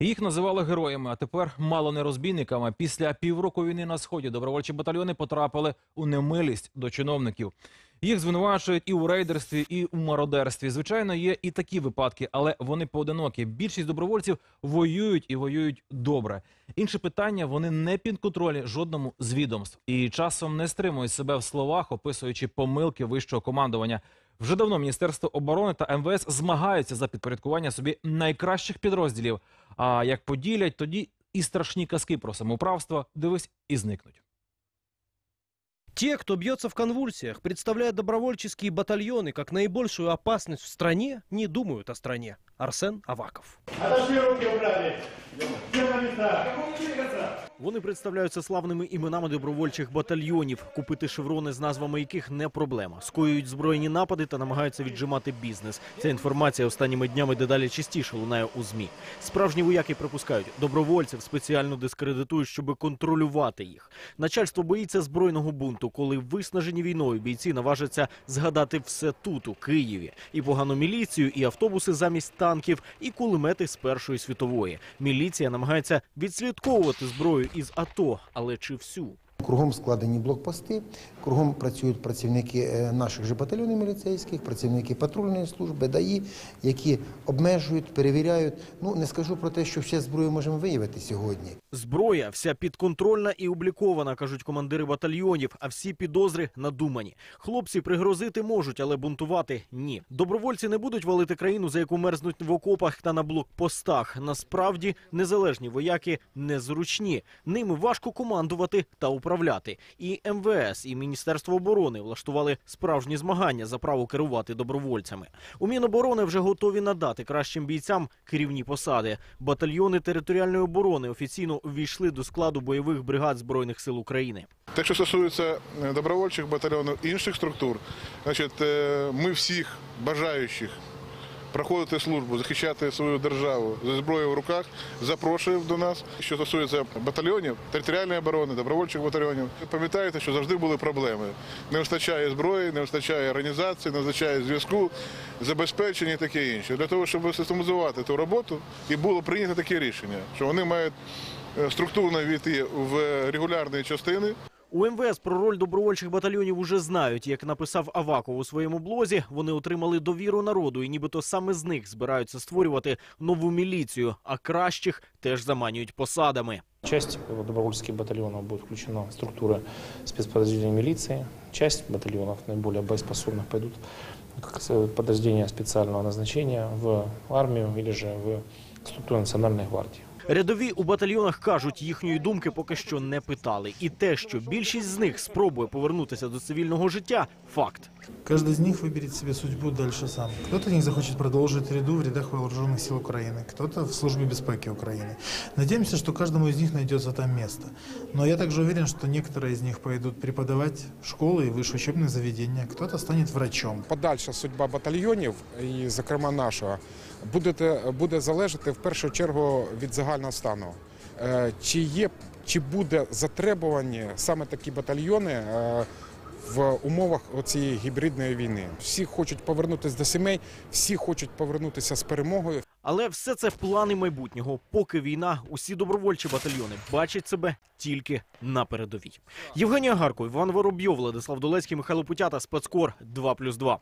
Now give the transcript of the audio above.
Їх називали героями, а тепер мало не розбійниками. Після півроку війни на сході добровольчі батальйони потрапили у немилість до чиновників. Їх звинувачують і у рейдерстві, і у мародерстві. Звичайно, є і такі випадки, але вони поодинокі. Більшість добровольців воюють і воюють добре. Інше питання вони не підконтрольні жодному з відомств і часом не стримують себе в словах, описуючи помилки вищого командування. Вже давно Міністерство оборони та МВС змагаються за підпорядкування собі найкращих підрозділів. А як поділять, тоді і страшні казки про самоуправство дивись і зникнуть. Те, кто бьется в конвульсиях, представляя добровольческие батальоны как наибольшую опасность в стране, не думают о стране. Арсен Аваков. Отошли руки убрали. Все на места. Вони представляються славними іменами добровольчих батальйонів, купити шеврони з назвами яких не проблема. Скоюють збройні напади та намагаються віджимати бізнес. Ця інформація останніми днями дедалі частіше лунає у змі. Справжні вояки припускають, добровольців спеціально дискредитують, щоб контролювати їх. Начальство боїться збройного бунту, коли виснажені війною бійці наважаться згадати все тут, у Києві, і погану міліцію, і автобуси замість танків, і кулемети з Першої світової. Міліція намагається відслідковувати зброю із АТО, але чи всю? Кругом складені блокпости, кругом працюють працівники е, наших же батальйонів міліцейських, працівники патрульної служби, ДАІ, які обмежують, перевіряють. Ну не скажу про те, що ще зброю можемо виявити сьогодні. Зброя вся підконтрольна і облікована, кажуть командири батальйонів, а всі підозри надумані. Хлопці пригрозити можуть, але бунтувати ні. Добровольці не будуть валити країну, за яку мерзнуть в окопах та на блокпостах. Насправді незалежні вояки незручні. Ними важко командувати та управляти. І МВС, і Міністерство оборони влаштували справжні змагання за право керувати добровольцями. У Міноборони вже готові надати кращим бійцям керівні посади. Батальйони територіальної оборони офіційно увійшли до складу бойових бригад збройних сил України. Те, що стосується е, добровольчих батальйонів інших структур, значить, е, ми всіх бажаючих проходити службу, захищати свою державу зі зброєю в руках, запрошуємо до нас. Що стосується батальйонів, територіальної оборони, добровольчих батальйонів, пам'ятаєте, що завжди були проблеми. Не вистачає зброї, не вистачає організації, не вистачає зв'язку, забезпечення і таке інше. Для того, щоб систематизувати ту роботу, і було прийнято таке рішення, що вони мають е, структурно війти в регулярні частини. У МВС про роль добровольчих батальйонів уже знають. Як написав Аваков у своєму блозі, вони отримали довіру народу, і нібито саме з них збираються створювати нову міліцію, а кращих теж заманюють посадами. Часть добровольческих батальонов будет включена в структуры спецподразделений милиции. Часть батальонов наиболее боеспособных пойдут как подразделения специального в армию или же в структуру национальной гвардии. Рядові у батальйонах кажуть, їхньої думки поки що не питали. І те, що більшість з них спробує повернутися до цивільного життя, факт. Каждый из них выберет себе судьбу дальше сам. Кто-то из них захочет продолжить ряду в рядах вооруженных сил Украины, кто-то в службе безпеки Украины. Надеемся, что каждому из них найдется там место. Но я также уверен, что некоторые из них пойдут преподавать в школы и высшие учебные заведения, кто-то станет врачом. подальша судьба батальйонів, і, зокрема нашого, буде, те- буде залежати в першу чергу від загального стану. Е, Чи є чи буде затребувані саме такі батальйони е, в умовах цієї гібридної війни? Всі хочуть повернутися до сімей, всі хочуть повернутися з перемогою. Але все це плани майбутнього. Поки війна, усі добровольчі батальйони бачать себе тільки на передовій. Євгенія Гарко, Іван Воробйов, Владислав Долецький, Михайло Путята, Спецкор 2+,2.